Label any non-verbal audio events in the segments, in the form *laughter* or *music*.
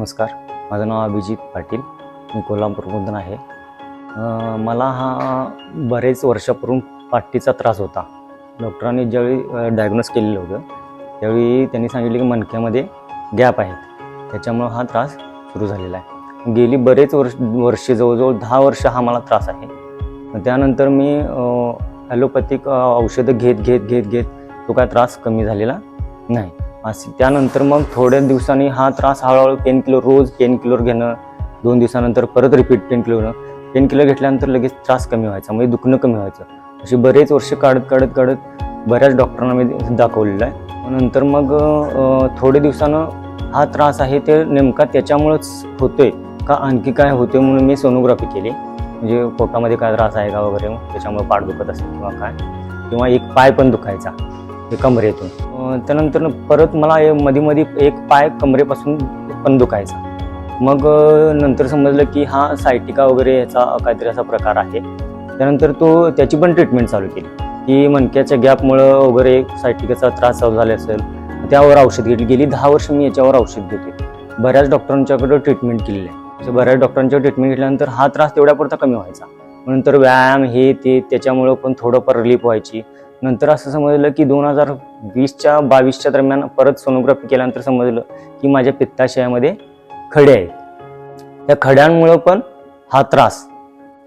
नमस्कार. माझं नाव अभिजित पाटील. मी कोल्हापूरमधून आहे. मला हा बरेच वर्षापूर्वी पाठीचा त्रास होता. डॉक्टरांनी ज्यावेळी डायग्नोस केलेलं होतं त्यावेळी त्यांनी सांगितले की मणक्यामध्ये गॅप आहेत त्याच्यामुळं हा त्रास सुरू झालेला आहे. गेली बरेच वर्ष वर्षे जवळजवळ दहा वर्ष हा मला त्रास आहे. त्यानंतर मी ॲलोपॅथिक औषधं घेत घेत घेत घेत तो काय त्रास कमी झालेला नाही. असे. त्यानंतर मग थोड्या दिवसांनी हा त्रास हळूहळू पेन किलर रोज पेन किलर घेणं दोन दिवसानंतर परत repeat painkiller pain killer घेतल्यानंतर लगेच त्रास कमी व्हायचा म्हणजे दुखणं कमी व्हायचं. असे बरेच वर्ष काढत काढत काढत बऱ्याच डॉक्टरांना मी दाखवलेलं आहे. नंतर मग थोड्या थोडे दिवसानं हा त्रास आहे ते नेमका त्याच्यामुळंच होतोय का आणखी काय होतोय म्हणून मी सोनोग्राफी केली. म्हणजे पोटामध्ये काय त्रास आहे का वगैरे त्याच्यामुळे पाठ दुखत असेल किंवा काय किंवा एक पाय पण दुखायचा. कमरेतून. त्यानंतर परत मला मध्ये मध्ये एक पाय कमरेपासून पण दुखायचा. मग नंतर समजलं की हा सायटिका वगैरे याचा काहीतरी असा प्रकार आहे. त्यानंतर तो त्याची पण ट्रीटमेंट चालू केली. की मणक्याच्या गॅपमुळं वगैरे सायटिकाचा त्रास चालू झाला असेल त्यावर औषध घेतली. गेली दहा वर्ष मी याच्यावर औषध घेते बऱ्याच डॉक्टरांच्याकडे ट्रीटमेंट केलेली आहे. बऱ्याच डॉक्टरांच्या ट्रीटमेंट घेतल्यानंतर हा त्रास तेवढ्यापुरता कमी व्हायचा. नंतर व्यायाम हे ते त्याच्यामुळं पण थोडंफार रिलीफ व्हायची. नंतर असं समजलं की दोन हजार वीसच्या बावीसच्या दरम्यान परत सोनोग्राफी केल्यानंतर समजलं की माझ्या पित्ताशयामध्ये खडे आहेत. त्या खड्यांमुळं पण हा त्रास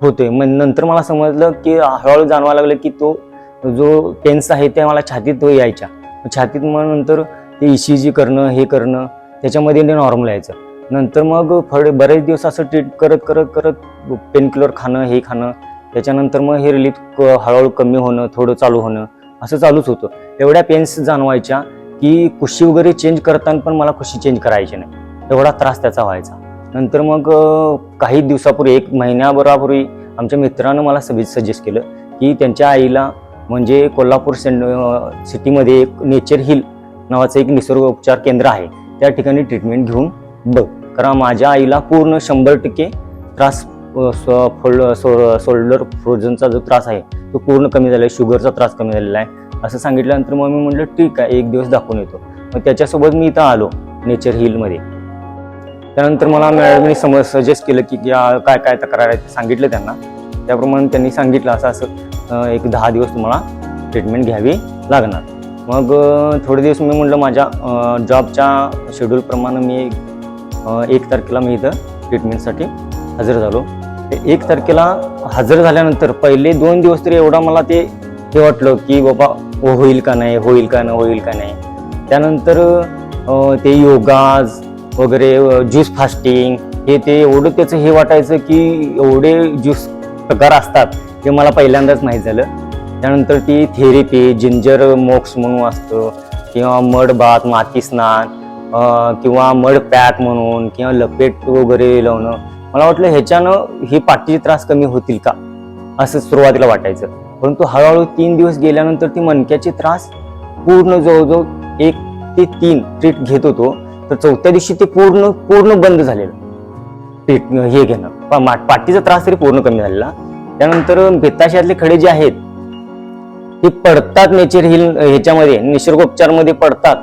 होतोय. मग नंतर मला समजलं की हळूहळू जाणवायला लागलं की तो जो पेन्स आहे त्या मला छातीत तो यायच्या. छातीत मग नंतर ते ई सी जी करणं हे करणं त्याच्यामध्ये ते नॉर्मल यायचं. नंतर मग फळ बरेच दिवस असं ट्रीट करत करत करत पेनकिलर खाणं हे खाणं त्याच्यानंतर मग हे रिलीफ हळूहळू कमी होणं थोडं चालू होणं असं चालूच होतं. एवढ्या पेन्स जाणवायच्या की कुशी वगैरे चेंज करताना पण मला कुशी चेंज करायची नाही. एवढा त्रास त्याचा व्हायचा. नंतर मग काही दिवसापूर्वी एक महिन्याभरापूर्वी आमच्या मित्रानं मला सजेस्ट केलं की त्यांच्या आईला म्हणजे कोल्हापूर सेंड सिटीमध्ये एक नेचर हिल नावाचं एक निसर्गोपचार केंद्र आहे. त्या ठिकाणी ट्रीटमेंट घेऊन बघ. कारण माझ्या आईला पूर्ण शंभर टक्के त्रास फोल्ड सो शोल्डर फ्रोझनचा जो त्रास आहे तो पूर्ण कमी झाला आहे शुगरचा त्रास कमी झालेला आहे. असं सांगितल्यानंतर मग मी म्हटलं ठीक आहे एक दिवस दाखवून येतो. मग त्याच्यासोबत मी इथं आलो नेचर हिलमध्ये त्यानंतर मला मॅडमनी समज सजेस्ट केलं की काय काय तक्रार आहे सांगितलं त्यांना. त्याप्रमाणे त्यांनी सांगितलं असं असं एक दहा दिवस तुम्हाला ट्रीटमेंट घ्यावी लागणार. मग थोडे दिवस मी म्हटलं माझ्या जॉबच्या शेड्यूलप्रमाणे मी एक तारखेला मी इथं ट्रीटमेंटसाठी हजर झालो. एक तारखेला हजर झाल्यानंतर पहिले दोन दिवस तरी एवढा मला ते हे वाटलं की बाबा हो- होईल का नाही होईल का नाही होईल का नाही. त्यानंतर ते योगाज वगैरे ज्यूस फास्टिंग हे ते एवढं त्याचं हे वाटायचं की एवढे ज्यूस प्रकार असतात हे मला पहिल्यांदाच माहीत झालं. त्यानंतर ती थेरपी जिंजर मोक्स म्हणून असतं किंवा मड बाथ माती स्नान किंवा मड पॅक म्हणून किंवा लपेट वगैरे लावणं मला वाटलं ह्याच्यानं हे पाठीचे त्रास कमी होतील का? असं सुरुवातीला वाटायचं. परंतु हळूहळू तीन दिवस गेल्यानंतर ती मणक्याचे त्रास पूर्ण जवळजवळ एक ते तीन ट्रीट घेत होतो. तर चौथ्या दिवशी ते पूर्ण पूर्ण बंद झालेलं. ट्रीट हे घेणं. पा- मा- पाठीचा त्रास तरी पूर्ण कमी झालेला. त्यानंतर बेताशातले खडे जे आहेत ते पडतात नेचर हिल ह्याच्यामध्ये निसर्गोपचारमध्ये पडतात.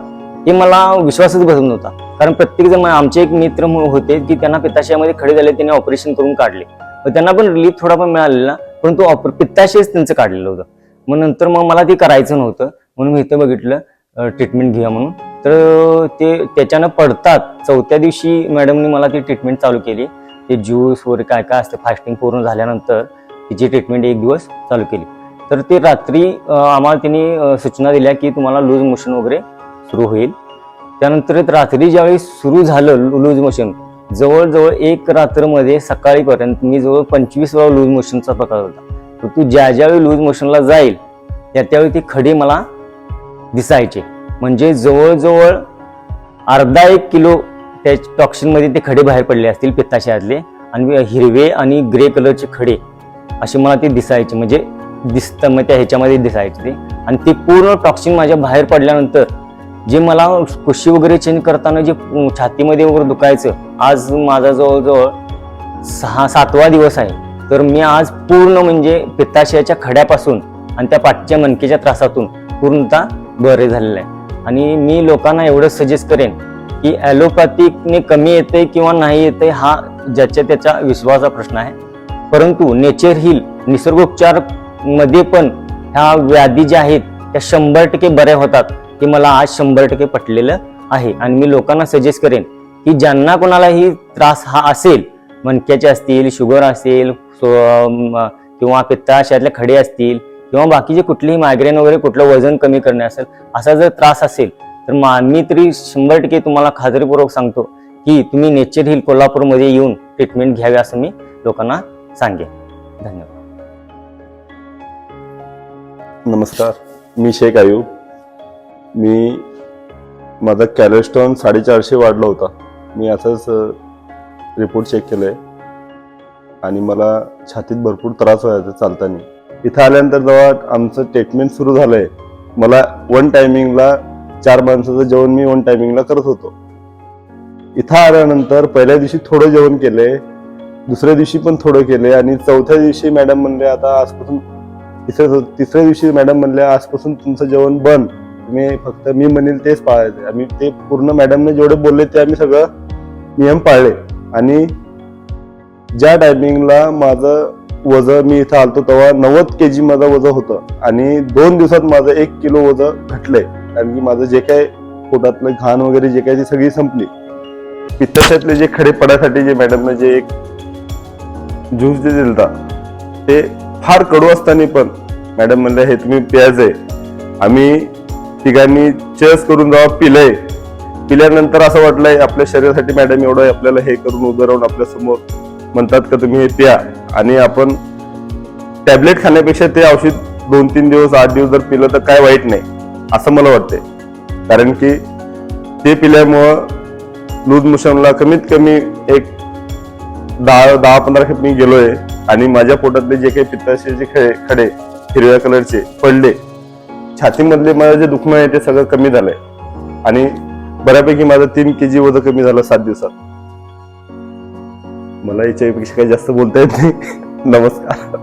हे मला विश्वासच बसत नव्हता. कारण प्रत्येक जण आमचे एक मित्र होते की त्यांना पित्ताशयामध्ये खडे झाले त्यांनी ऑपरेशन करून काढले. मग त्यांना पण रिलीफ थोडा पण मिळालेला परंतु ऑपर पित्ताशयच त्यांचं काढलेलं होतं. मग नंतर मग मला ते करायचं नव्हतं म्हणून मी इथं बघितलं ट्रीटमेंट घ्या म्हणून. तर ते त्याच्यानं पडतात. चौथ्या दिवशी मॅडमनी मला ती ट्रीटमेंट चालू केली. ते ज्यूस वगैरे काय काय असतं फास्टिंग पूर्ण झाल्यानंतर तिची ट्रीटमेंट एक दिवस चालू केली. तर ते रात्री आम्हाला त्यांनी सूचना दिल्या की तुम्हाला लूज मोशन वगैरे सुरू होईल. त्यानंतर रात्री ज्यावेळी सुरू झालं लूज मोशन जवळजवळ एक रात्रमध्ये सकाळीपर्यंत मी जवळ पंचवीस वेळा लूज मोशनचा प्रकार होता. तर तू ज्या ज्यावेळी लूज मोशनला जाईल त्या त्यावेळी ते खडे मला दिसायचे. म्हणजे जवळजवळ अर्धा एक किलो त्या टॉक्सिनमध्ये ते खडे बाहेर पडले असतील पित्ताशयातले आणि हिरवे आणि ग्रे कलरचे खडे असे मला ते दिसायचे. म्हणजे दिसतं मग त्या ह्याच्यामध्ये दिसायचे ते. आणि ते पूर्ण टॉक्सिन माझ्या बाहेर पडल्यानंतर जे मला कुशी वगैरे चेंज करताना जे छातीमध्ये वगैरे दुखायचं आज माझा जवळजवळ सहा सातवा दिवस आहे. तर मी आज पूर्ण म्हणजे पित्ताशयाच्या खड्यापासून आणि त्या पाठच्या मनकेच्या त्रासातून पूर्णतः बरे झालेलं आहे. आणि मी लोकांना एवढं सजेस्ट करेन की ॲलोपॅथिकने कमी येते किंवा नाही येते हा ज्याच्या त्याच्या विश्वासाचा प्रश्न आहे. परंतु नेचर हिल निसर्गोपचारमध्ये पण ह्या व्याधी ज्या आहेत त्या शंभर टक्के बऱ्या होतात. ते मला आज शंभर टक्के पटलेलं आहे. आणि मी लोकांना सजेस्ट करेन की ज्यांना कोणालाही त्रास हा असेल मणक्याचे असतील शुगर असेल सो- किंवा पित्ताशयातले खडे असतील किंवा बाकीचे कुठलेही मायग्रेन वगैरे कुठलं वजन कमी करणे असेल असा जर त्रास असेल तर मा- मी तरी शंभर टक्के तुम्हाला खात्रीपूर्वक सांगतो की तुम्ही नेचर हिल कोल्हापूरमध्ये येऊन ट्रीटमेंट घ्यावी असं मी लोकांना सांगेन. धन्यवाद. नमस्कार. मी शेख आयूब. मी माझा कॅलेस्ट्रॉन साडेचारशे वाढला होता. मी असंच रिपोर्ट चेक केलं आहे आणि मला छातीत भरपूर त्रास व्हायचा चालताना. इथं आल्यानंतर जेव्हा आमचं ट्रीटमेंट सुरू झालं आहे मला वन टायमिंगला चार माणसाचं जेवण मी वन टायमिंगला करत होतो. इथं आल्यानंतर पहिल्या दिवशी थोडं जेवण केले दुसऱ्या दिवशी पण थोडं केले आणि चौथ्या दिवशी मॅडम म्हणले आता आजपासून तिसऱ्या तिसऱ्या दिवशी मॅडम म्हणल्या आजपासून तुमचं जेवण बंद. तुम्ही फक्त मी म्हणेल तेच पाळायचे आम्ही ते पूर्ण मॅडमने जेवढे बोलले ते आम्ही सगळं नियम पाळले. आणि ज्या टायमिंगला माझं वजन मी इथं आलतो तेव्हा नव्वद के जी माझं वजन होतं. आणि दोन दिवसात माझं एक किलो वजन घटलंय. कारण की माझं जे काय पोटातलं घाण वगैरे जे काय ती सगळी संपली. पित्ताशयातले जे खडे पडासाठी जे मॅडमने जे एक ज्यूस जे दिलता ते फार कडू असताना पण मॅडम म्हणलं हे तुम्ही प्याज आहे आम्ही तिघांनी चेस करून जेव्हा पिलंय. पिल्यानंतर असं वाटलंय आपल्या शरीरासाठी मॅडम एवढं आपल्याला हे करून उभं राहून आपल्यासमोर म्हणतात का तुम्ही हे प्या. आणि आपण टॅबलेट खाण्यापेक्षा ते औषध दोन तीन दिवस आठ दिवस जर पिलं तर काय वाईट नाही असं मला वाटतंय. कारण की ते पिल्यामुळं लूज मोशनला कमीत कमी एक दहा दहा पंधरा खेप मी गेलोय आणि माझ्या पोटातले जे काही पित्ताशयाचे खडे खडे हिरव्या कलरचे पडले छातीमधले मला जे दुखणं आहे ते सगळं कमी झालंय. आणि बऱ्यापैकी माझं तीन के जी वजन कमी झालं सात दिवसात. मला याच्यापेक्षा काही जास्त बोलता येत नाही. *laughs* नमस्कार.